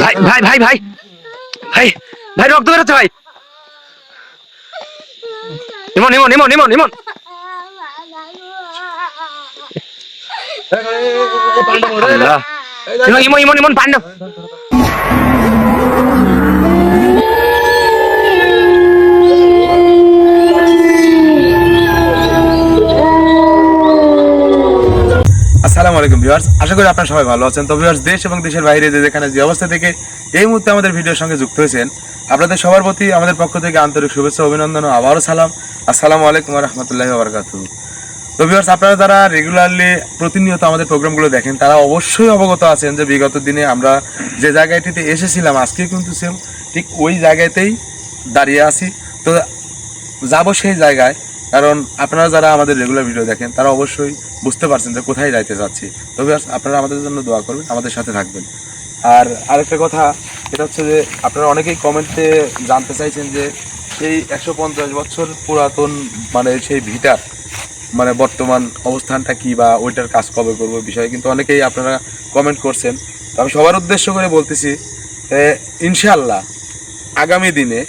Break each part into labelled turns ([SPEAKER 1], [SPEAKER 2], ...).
[SPEAKER 1] ভাই ভাই ভাই ভাই ভাই ভাই রক্ত বেরোচ্ছে ভাই ইমন ইমন ইমন ইমন ইমন আল্লাহ। ইমন ইমন ইমন ইমন
[SPEAKER 2] আলাইকুম ভিউয়ার্স। আশা করি আপনারা সবাই ভালো আছেন। তো ভিউয়ার্স, দেশ এবং দেশের বাইরে যে যেখানে যে অবস্থা থেকে এই মুহূর্তে আমাদের ভিডিওর সঙ্গে যুক্ত হয়েছেন, আপনাদের সবার প্রতি আমাদের পক্ষ থেকে আন্তরিক শুভেচ্ছা, অভিনন্দন আবারও সালাম। আসসালামু আলাইকুম রহমতুল্লাহি বারকাতু। তো ভিউয়ার্স, আপনারা যারা রেগুলারলি প্রতিনিয়ত আমাদের প্রোগ্রামগুলো দেখেন, তারা অবশ্যই অবগত আছেন যে বিগত দিনে আমরা যে জায়গাটিতে এসেছিলাম, আজকে কিন্তু সেম ঠিক ওই জায়গাতেই দাঁড়িয়ে আছি। তো যাব সেই জায়গায়। কারণ আপনারা যারা আমাদের রেগুলার ভিডিও দেখেন, তারা অবশ্যই বুঝতে পারছেন যে কোথায় যাইতে যাচ্ছি। তবে আপনারা আমাদের জন্য দোয়া করবেন, আমাদের সাথে থাকবেন। আর আরেকটা কথা, এটা হচ্ছে যে আপনারা অনেকেই কমেন্টে জানতে চাইছেন যে সেই একশো পঞ্চাশ বছর পুরাতন মানে সেই ভিটার মানে বর্তমান অবস্থানটা কি বা ওইটার কাজ কবে করব বিষয়ে কিন্তু অনেকেই আপনারা কমেন্ট করছেন। তো আমি সবার উদ্দেশ্য করে বলতেছি ইনশাল্লাহ আগামী দিনে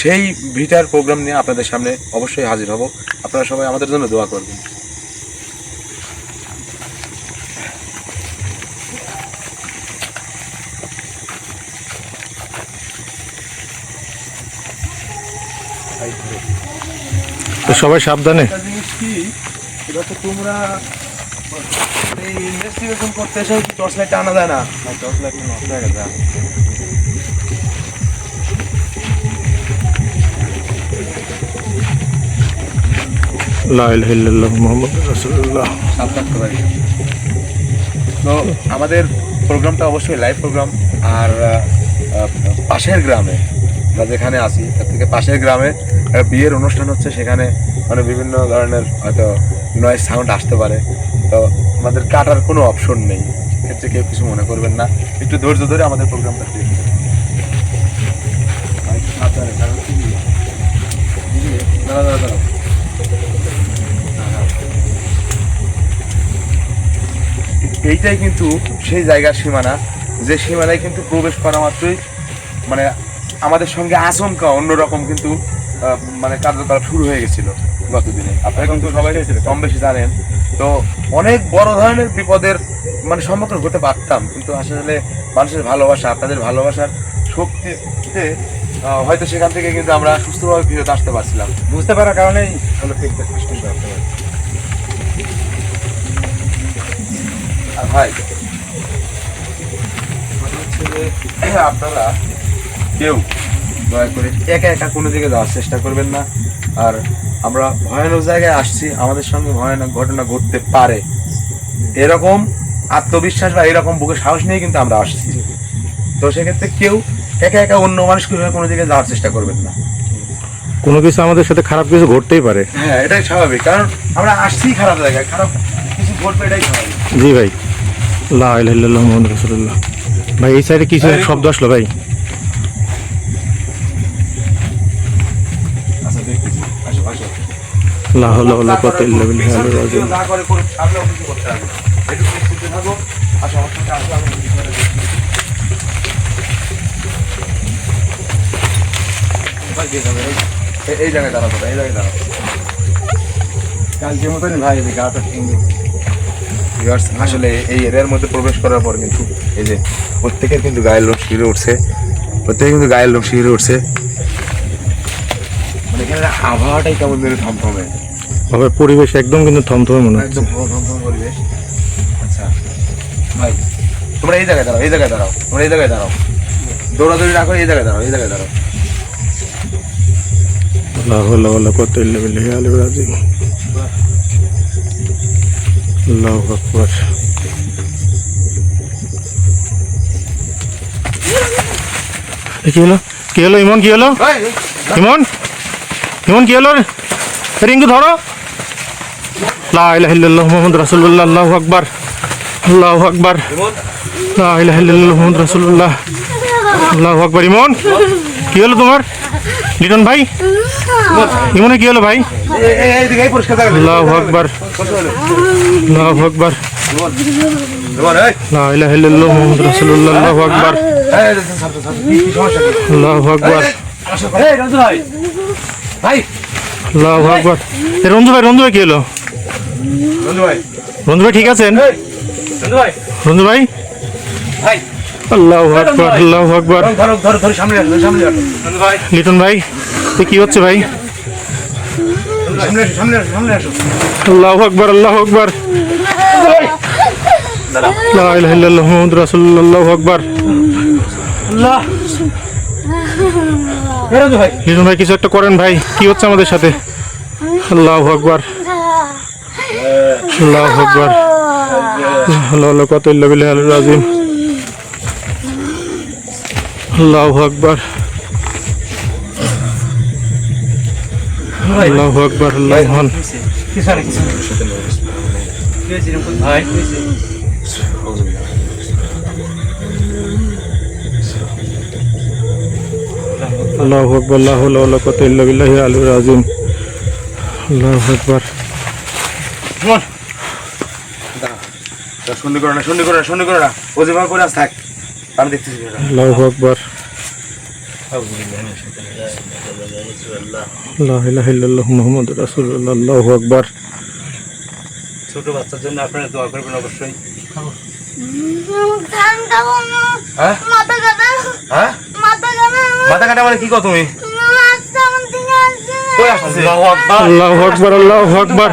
[SPEAKER 2] সেই ভিটার প্রোগ্রাম নিয়ে আপনাদের সামনে অবশ্যই হাজির হব। আপনারা সবাই আমাদের জন্য দোয়া করবেন।
[SPEAKER 3] তো সবাই সাবধানে।
[SPEAKER 2] একটা জিনিস কি এটা হচ্ছে তোমরা ইনভেস্টিগেশন করতে এসে টর্চ লাইট আনা যায় না? টর্চ লাইট তো আমাদের প্রোগ্রামটা অবশ্যই লাইভ প্রোগ্রাম আর পাশের গ্রামে আমরা যেখানে আছি, তার থেকে পাশের গ্রামে বিয়ের অনুষ্ঠান হচ্ছে, সেখানে মানে বিভিন্ন ধরনের হয়তো নয়েজ সাউন্ড আসতে পারে। তো আমাদের কাটার কোনো অপশন নেই, সেক্ষেত্রে কেউ কিছু মনে করবেন না। একটু ধৈর্য ধরে আমাদের প্রোগ্রামটা দেখবেন এইটাই কিন্তু সেই জায়গার সীমানা যে সীমানায় কিন্তু প্রবেশ করা মাত্রই মানে আমাদের সঙ্গে আচমকা অন্যরকম কিন্তু মানে কার্যকলাপ শুরু হয়ে গেছিল গতদিনে। আপনারা কিন্তু সবাই কম বেশি জানেন। তো অনেক বড় ধরনের বিপদের মানে সম্মুখীন হতে পারতাম কিন্তু আসলে মানুষের ভালোবাসা আপনাদের ভালোবাসার শক্তিতে হয়তো সেখান থেকে কিন্তু আমরা সুস্থভাবে ফিরত আসতে পারছিলাম।
[SPEAKER 4] বুঝতে পারার কারণেই হলো
[SPEAKER 2] ভাই কথা হচ্ছে যে আপনারা কেউ দয়া করে একা একা কোনো দিকে যাওয়ার চেষ্টা করবেন না। আর আমরা ভয়ানক জায়গায় আসছি আমাদের সঙ্গে ভয়ানক ঘটনা ঘটতে পারে। এরকম আত্মবিশ্বাস বা এরকম বুকে সাহস নিয়ে কিন্তু আমরা আসছি। তো সেক্ষেত্রে কেউ একা একা অন্য মানুষকে ভেবে কোনো দিকে যাওয়ার চেষ্টা করবেন না।
[SPEAKER 3] কোনো কিছু আমাদের সাথে খারাপ কিছু ঘটতেই পারে।
[SPEAKER 2] হ্যাঁ এটাই স্বাভাবিক। কারণ আমরা আসছি খারাপ জায়গায় খারাপ কিছু ঘটবে এটাই স্বাভাবিক।
[SPEAKER 3] জি ভাই। লা ইলাহা ইল্লাল্লাহ ভাই এই সাইডে কিছু এক শব্দ আসলো ভাই।
[SPEAKER 2] আচ্ছা এই- জায়গায় দাঁড়াবো এই জায়গায় দাঁড়াবো
[SPEAKER 4] কালকে মতনই ভাই গাটা
[SPEAKER 2] আসলে এই এরিয়ার মধ্যে প্রবেশ করার পর কিন্তু এই যে প্রত্যেকের কিন্তু গায়ের লোম শিরে উঠছে। প্রত্যেকের কিন্তু গায়ের লোম শিরে উঠছে। মানে এখানে আবহাওয়াটাই কেমন যেন থমথমে।
[SPEAKER 3] ভাবে পরিবেশ একদম কিন্তু থমথমে মনে হচ্ছে।
[SPEAKER 2] একদম থমথম পরিবেশ। আচ্ছা ভাই তোমরা এই জায়গায় দাঁড়াও এই জায়গায় দাঁড়াও তোমরা এই জায়গায় দাঁড়াও। দৌড়াদৌড়ি না করে এই জায়গায় দাঁড়াও এই জায়গায় দাঁড়াও।
[SPEAKER 3] লা হাওলা ওয়ালা কুওয়াতা ইল্লা বিল্লাহি আলিয়্যিল আযীম আল্লাহু আকবার। কি হলো? কি হলো ইমন? কি হলো? ইমন? ইমন কি হলো? রে রিঙ্কু ধরো। লা ইলাহা ইল্লাল্লাহ মুহাম্মাদুর রাসূলুল্লাহ আল্লাহু আকবার। আল্লাহু আকবার। লা ইলাহা ইল্লাল্লাহ মুহাম্মাদুর রাসূলুল্লাহ। আল্লাহু আকবার, ইমন। কি হলো তোমার? লিটন ভাই? ইমনে কি হলো ভাই? আল্লাহ আকবার। আল্লাহ আকবার।
[SPEAKER 2] কি সমস্যা কি?
[SPEAKER 3] আল্লাহু আকবার।
[SPEAKER 1] এই রঞ্জু ভাই
[SPEAKER 3] রঞ্জু ভাই কি হলো? রঞ্জু ভাই, ঠিক আছেন?
[SPEAKER 1] রঞ্জু ভাই।
[SPEAKER 3] আল্লাহু আকবার আল্লাহু আকবার
[SPEAKER 2] ধরো ধরো ধরো সামনে আসো সামনে আসো
[SPEAKER 1] রঞ্জু ভাই
[SPEAKER 3] লিটন ভাই তো কি হচ্ছে ভাই আল্লাহু আকবার আল্লাহু আকবার লা ইলাহা ইল্লাল্লাহ মুহাম্মাদুর রাসূলুল্লাহ আল্লাহু আকবার
[SPEAKER 1] আল্লাহ এই রঞ্জু ভাই
[SPEAKER 3] লিটন ভাই কিছু একটা করেন ভাই কি হচ্ছে আমাদের সাথে আল্লাহ আকবার আল্লাহু আকবার আল্লাহ কত ইল্লা বিল্লাহ আল আজিম আল্লাহু আকবার। আল্লাহু আকবার আল্লাহ আল্লাহু আকবার লা হাওলা ওয়ালা কুওয়াতা ইল্লা বিল্লাহি আলিয়্যিল আযীম। আল্লাহু আকবার।
[SPEAKER 2] তা শুননি করো না শুননি করো না শুননি করো না। যেভাবে করে আস থাক। আমি দেখতেছি।
[SPEAKER 3] আল্লাহু আকবার। লা ইলাহা ইল্লাল্লাহ মুহাম্মাদুর রাসূলুল্লাহ আল্লাহু আকবার।
[SPEAKER 1] ছোট বাচ্চার জন্য আপনারা দোয়া করবেন অবশ্যই।
[SPEAKER 2] হ্যাঁ?
[SPEAKER 5] মাথা কাটা
[SPEAKER 2] হ্যাঁ?
[SPEAKER 5] মাথা কাটা
[SPEAKER 2] মাথা কাটা মানে কি কো তুমি?
[SPEAKER 1] আল্লাহু আকবার।
[SPEAKER 3] আল্লাহু আকবার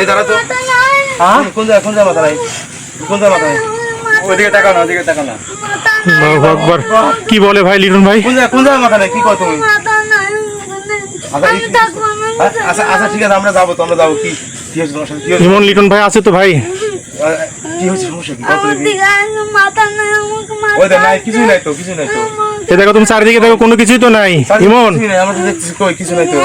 [SPEAKER 2] এই দাঁড়া তো।
[SPEAKER 5] মাথা নাই
[SPEAKER 2] হ্যাঁ? কোন জায়গা কোন জায়গা মাথা নাই? কোন জায়গা মাথা নাই?
[SPEAKER 1] ওইদিকে তাকাও না ওইদিকে তাকাও না।
[SPEAKER 3] আকবার। কি বলে ভাই লিটন ভাই?
[SPEAKER 2] কোন জায়গা কোন জায়গা মাথা কি কো তুমি? আচ্ছা,
[SPEAKER 5] আমি থাকব না
[SPEAKER 2] হ্যাঁ? আচ্ছা আচ্ছা ঠিক আছে আমরা যাব তো আমরা যাব। কি
[SPEAKER 3] ইমন লিটন ভাই আছে তো ভাই?
[SPEAKER 2] দেখি
[SPEAKER 5] দিকে আসছে মাথা নাই আমাকে
[SPEAKER 2] ওই দেখ
[SPEAKER 5] মাথা
[SPEAKER 2] নাই। কিছুই তো কিছুই নাই তো।
[SPEAKER 3] এ দেখো তুমি চারিদিকে দেখো কোনো কিছুই তো নাই। ইমন?
[SPEAKER 2] কিছু নাই তো।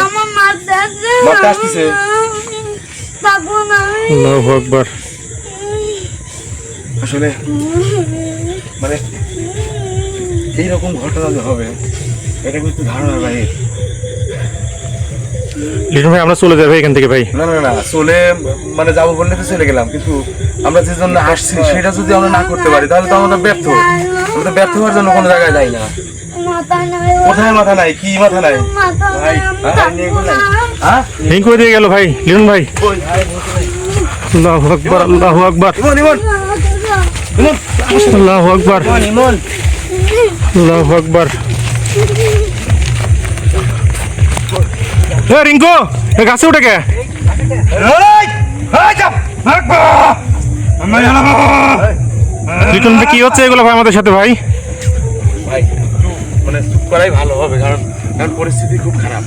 [SPEAKER 2] আসলে মানে এইরকম ঘটনা হবে। এটা কিন্তু ধারণার বাইরে
[SPEAKER 3] লিটন ভাই আমরা চলে যাব এখান থেকে ভাই।
[SPEAKER 2] না না না চলে মানে যাব বললে তো চলে গেলাম কিন্তু আমরা যে জন্য আসছি সেটা যদি আমরা না করতে পারি তাহলে তো আমরা ব্যর্থ। আমরা তো ব্যর্থ হওয়ার জন্য কোনো জায়গায় যাই না। কোথায় মাথা নাই? কি মাথা নাই?
[SPEAKER 5] আমি
[SPEAKER 2] হ্যাঁ, হ্যাঁ?
[SPEAKER 3] করে দিয়ে গেল ভাই লিটন ভাই? আল্লাহু আকবার আল্লাহু আকবার।
[SPEAKER 2] ইমন ইমন। ইমন
[SPEAKER 3] আল্লাহু আকবার। আল্লাহু আকবার। এ রিঙ্কু এ গাছে উঠে কে? ভাই কি হচ্ছে এগুলো ভাই আমাদের সাথে ভাই?
[SPEAKER 2] ভাই মানে করাই ভালো হবে কারণ কারণ পরিস্থিতি খুব খারাপ।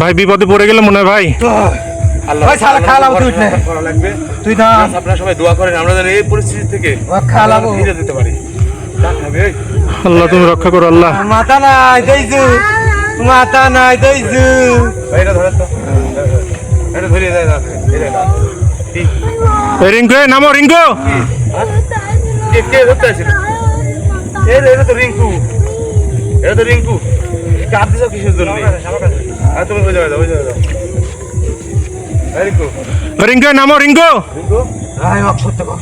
[SPEAKER 3] ভাই বিপদে পড়ে গেলে মনে হয় ভাই।
[SPEAKER 1] ভাই, শালা খালাম তুই উঠলে।
[SPEAKER 2] করা লাগবে।
[SPEAKER 1] তুই না।
[SPEAKER 2] আপনারা সবাই দোয়া করেন আমরা যেন এই পরিস্থিতি থেকে
[SPEAKER 1] খালাবো।
[SPEAKER 2] ফিরে যেতে পারি।
[SPEAKER 3] আল্লাহ তুমি রক্ষা করো আল্লাহ।
[SPEAKER 1] মাথা নাই দেইছু মাথা নাই দেইছু
[SPEAKER 2] এটা তো। এটা
[SPEAKER 3] রিঙ্কু নামো রিঙ্কু।
[SPEAKER 2] কে? কে ধরতে এটা তো রিঙ্কু। এটা তো রিঙ্কু। কাপ দিছ কিসের জন্য? আর তুমি যাও ওই যাও। এই রিঙ্কু
[SPEAKER 3] নামো রিঙ্কু
[SPEAKER 1] আই অক সত্য কর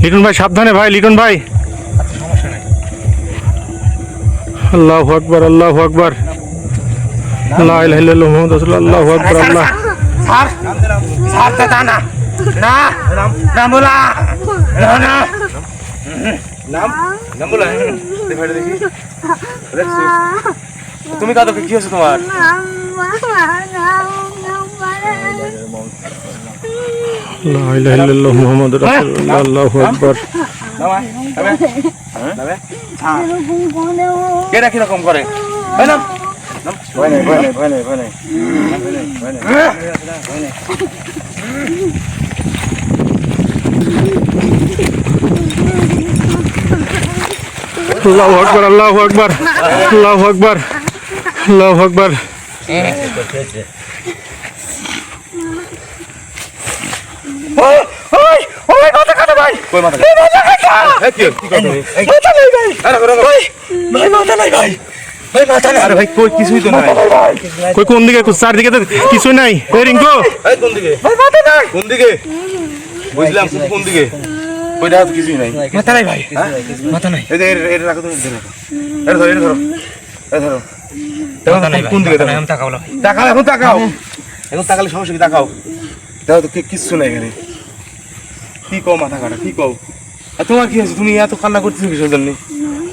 [SPEAKER 3] লিটন ভাই সাবধানে ভাই লিটন ভাই
[SPEAKER 2] আচ্ছা
[SPEAKER 3] আল্লাহু আকবার আল্লাহু আকবার লা ইলাহা ইল্লাল্লাহ মুহাম্মাদুর রাসূলুল্লাহ আল্লাহু আকবার আল্লাহ
[SPEAKER 1] তে না না না না
[SPEAKER 2] নাম নাম বলা দেখো। দেখি তুমি কাঁদো কি হয়েছে তোমার?
[SPEAKER 3] লা ইলাহা ইল্লাল্লাহ মুহাম্মাদুর রাসূলুল্লাহ আল্লাহু আকবার।
[SPEAKER 2] নামে কেটা কীরকম করে? নাম। নাম।
[SPEAKER 3] আল্লাহ আকবর আল্লাহ কোন দিকে? চারদিকে তো কিছুই নাই। রিঙ্কু?
[SPEAKER 2] কোন দিকে? বুঝলাম কোন দিকে? তো কিছুই নাই।
[SPEAKER 1] মাথা নাই ভাই। মাথা নাই।
[SPEAKER 2] এই এর এর রাখো তুমি রাখো। এর ধরো এর ধরো। এর ধরো। কোন দিকে
[SPEAKER 1] তাকাবো
[SPEAKER 2] তাকাও এখন তাকাও। এখন তাকালে সমস্যা কি? তাকাও। দেখো তো কি- কিচ্ছু নাই এখানে। কি কও মাথা কাটা কি কও? আর তোমার কি হয়েছে? তুমি এত কান্না করতেছো কিসের জন্য?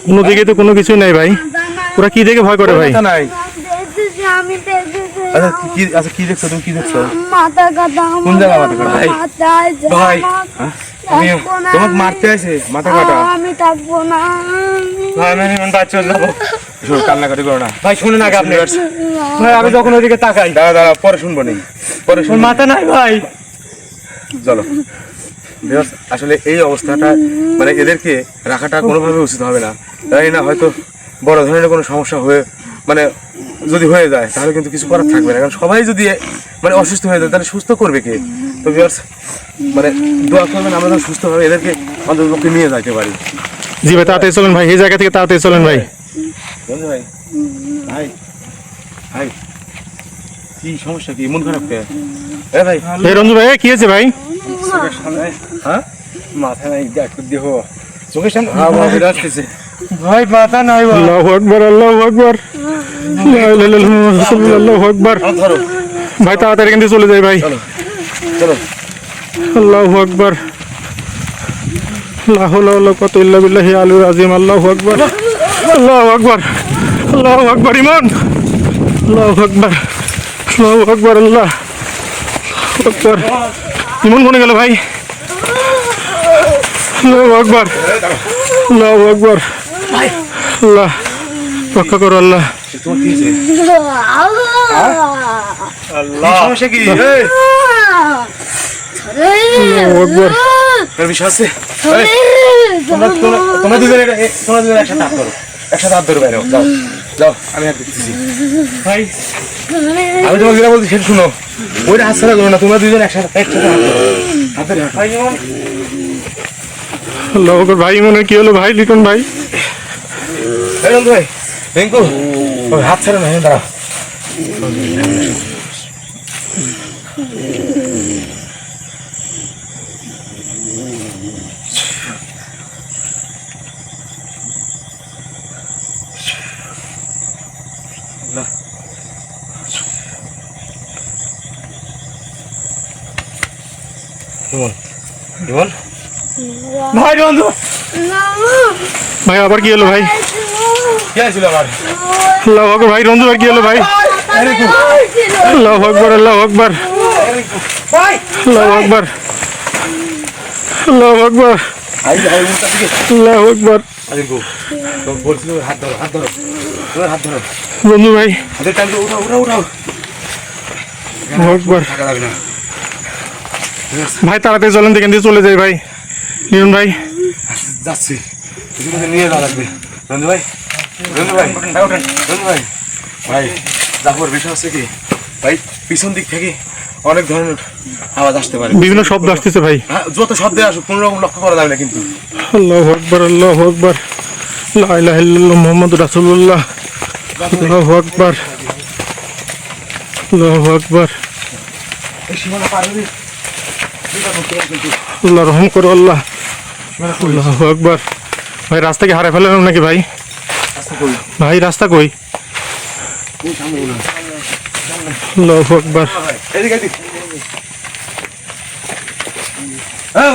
[SPEAKER 3] কোনো দিকে তো কোনো কিছুই নাই ভাই। ওরা কি দেখে ভয় করে ভাই?
[SPEAKER 2] নাই। আচ্ছা কি- আচ্ছা কি দেখছ তুমি? কি দেখছ?
[SPEAKER 5] মাথা কাটা
[SPEAKER 2] কোন জায়গা মাথা কাটা? ভাই,
[SPEAKER 1] ভাই।
[SPEAKER 2] তোমাকে মারতে আছে মাথা কাটা
[SPEAKER 5] আমি থাকব না।
[SPEAKER 1] ভাই, আমি এখন বাড়ি চলে যাব।
[SPEAKER 2] কান্নাকাটি করো না।
[SPEAKER 1] ভাই, শুনুন আগে আপনি। ভাই, আমি যখন ওইদিকে তাকাই।
[SPEAKER 2] দাঁড়া দাঁড়া পরে শুনব নি। পরে শুনব
[SPEAKER 1] মাথা নাই ভাই।
[SPEAKER 2] চলো। আসলে এই অবস্থাটা মানে এদেরকে রাখাটা কোনোভাবে উচিত হবে না। জানি না? হয়তো বড় ধরনের কোনো সমস্যা হয়ে মানে যদি হয়ে যায় তাহলে কিন্তু কিছু করার থাকবে না। কারণ সবাই যদি মানে অসুস্থ হয়ে যায় তাহলে সুস্থ করবে কে? তো বিকজ মানে দোয়া করবেন আমরা যেন সুস্থভাবে এদেরকে অন্তর্পক্ষে নিয়ে যাইতে পারি।
[SPEAKER 3] জি ভাই তাড়াতাড়ি চলেন ভাই এই জায়গা থেকে তাড়াতাড়ি চলেন ভাই।
[SPEAKER 2] ভাই ভাই ভাই কি সমস্যা কি? মন খারাপ কে? এ ভাই।
[SPEAKER 3] এই রঞ্জু ভাই এ, কি হয়েছে ভাই?
[SPEAKER 2] হ্যাঁ?
[SPEAKER 4] মাথা নাই দেখ দেহ।
[SPEAKER 2] চোখের সামনে?
[SPEAKER 4] আসতেছে।
[SPEAKER 1] ভাই মাথা নাই
[SPEAKER 3] আল্লাহু আকবার আল্লাহু আকবার। লা ইলাহা ইল্লাল্লাহ মুহাম্মাদুর রাসূলুল্লাহ আল্লাহু আকবার। ভাই তাড়াতাড়ি থেকে চলে যাই ভাই।
[SPEAKER 2] চলো
[SPEAKER 3] আল্লাহু আকবার। লা হাওলা ওয়ালা কুওয়াতা ইল্লা বিল্লাহি আলিয়্যিল আযীম। আল্লাহু আকবার। আল্লাহু আকবার। আল্লাহু আকবার ইমান আল্লাহু আকবার। আল্লাহু আকবার আল্লাহ। আকবার। ইমান কোনে গেল ভাই। আল্লাহু আকবার। আল্লাহু আকবার। আল্লাহ রক্ষা করো আল্লাহ।
[SPEAKER 2] তোমার দুজনে তোমরা দুজনে একসাথে হাত একসাথে হাত ধরো বাইরে যাও। যাও আমি হাত
[SPEAKER 1] ভাই।
[SPEAKER 2] আমি তোমাকে যেটা বলছি সেটা শুনো। ওইটা হাত ছাড়া করো না তোমরা দুজন একসাথে একসাথে হাত ধরো। হাত ধরে
[SPEAKER 1] ভাই
[SPEAKER 3] মনে কি হলো? ভাই লিটন ভাই।
[SPEAKER 2] এই ভাই রিঙ্কু ওই হাত ছাড়ো না দাঁড়া।
[SPEAKER 1] ভাই বন্ধু।
[SPEAKER 3] ভাই আবার কি হলো ভাই? আল্লাহু আকবার ভাই রঞ্জু ভাই কি হলো ভাই? আল্লাহু আকবার আল্লাহু আকবার। আল্লাহু আকবার। আল্লাহু আকবার। আল্লাহু আকবার। রঞ্জু ভাই। ভাই তাড়াতাড়ি চলেন দেখেন দিয়ে চলে যাই ভাই। লিটন ভাই।
[SPEAKER 2] যাচ্ছি। নিয়ে যাওয়া লাগবে। রঞ্জু ভাই। ভাই ভাই ভাই জাফর বিষয় হচ্ছে কি ভাই পিছন দিক থেকে অনেক ধরনের আওয়াজ আসতে পারে।
[SPEAKER 3] বিভিন্ন শব্দ আসতেছে ভাই।
[SPEAKER 2] হ্যাঁ, যত শব্দে আসুক কোনো রকম লক্ষ্য করা যাবে না কিন্তু।
[SPEAKER 3] আল্লাহু আকবার আল্লাহু আকবার। আল্লাহু আকবার। আকবার। রহম করো আল্লাহ। আল্লাহু আকবার। ভাই রাস্তা কি হারাই ফেলাম নাকি ভাই? ভাই রাস্তা কই?
[SPEAKER 2] হ্যাঁ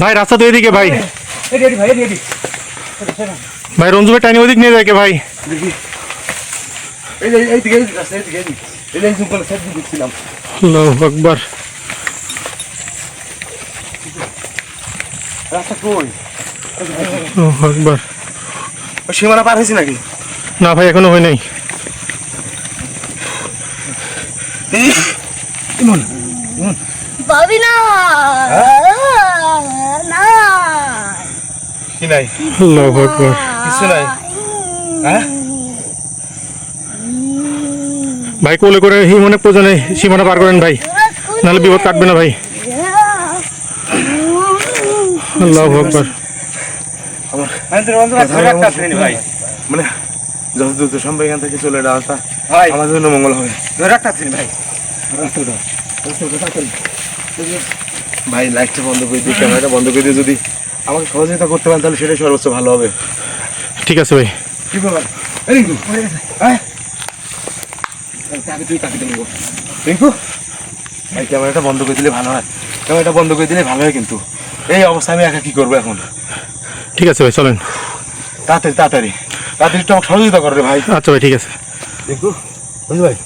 [SPEAKER 3] ভাই রাস্তা তো এদিকে ভাই।
[SPEAKER 1] ভাই
[SPEAKER 3] রঞ্জু ভাই টাইনি ওদিক নিয়ে যায় ভাই। আকবার।
[SPEAKER 2] রাস্তা কই?
[SPEAKER 3] আকবার।
[SPEAKER 2] সীমানা পার হয়েছি নাকি?
[SPEAKER 3] না ভাই এখনও হয় নাই।
[SPEAKER 5] পাবি না। না।
[SPEAKER 2] কি নাই?
[SPEAKER 3] আল্লাহু আকবার।
[SPEAKER 2] কিছু নাই। হ্যাঁ?
[SPEAKER 3] ভাই কোলে করে হিমনে প্রয়োজনে সীমানা পার করেন ভাই। নাহলে বিপদ কাটবে না ভাই। আল্লাহ আকবার
[SPEAKER 2] আমার
[SPEAKER 1] আমাদের বন্ধুরা ধরে রাখতে আসেনি ভাই।
[SPEAKER 2] মানে যত দ্রুত সম্ভব এখান থেকে চলে রাস্তা
[SPEAKER 1] ভাই।
[SPEAKER 2] আমার জন্য মঙ্গল হবে।
[SPEAKER 1] ধরে রাখতে ভাই
[SPEAKER 2] ভাই লাইটটা বন্ধ করে দিয়ে ক্যামেরাটা বন্ধ করে দিয়ে যদি আমাকে সহযোগিতা করতে পারেন তাহলে সেটাই সর্বোচ্চ ভালো হবে।
[SPEAKER 3] ঠিক আছে ভাই।
[SPEAKER 2] কি রিঙ্কু হ্যাঁ? তাকে তুই তাকে দেবো রিঙ্কু? ভাই ক্যামেরাটা বন্ধ করে দিলে ভালো হয়। ক্যামেরাটা বন্ধ করে দিলে ভালো হয় কিন্তু। এই অবস্থা আমি একা কি করব এখন?
[SPEAKER 3] ঠিক আছে ভাই চলেন।
[SPEAKER 2] তাড়াতাড়ি তাড়াতাড়ি। তাড়াতাড়ি একটু আমাকে সহযোগিতা করে ভাই।
[SPEAKER 3] আচ্ছা ভাই ঠিক আছে।
[SPEAKER 2] দেখো ভাই?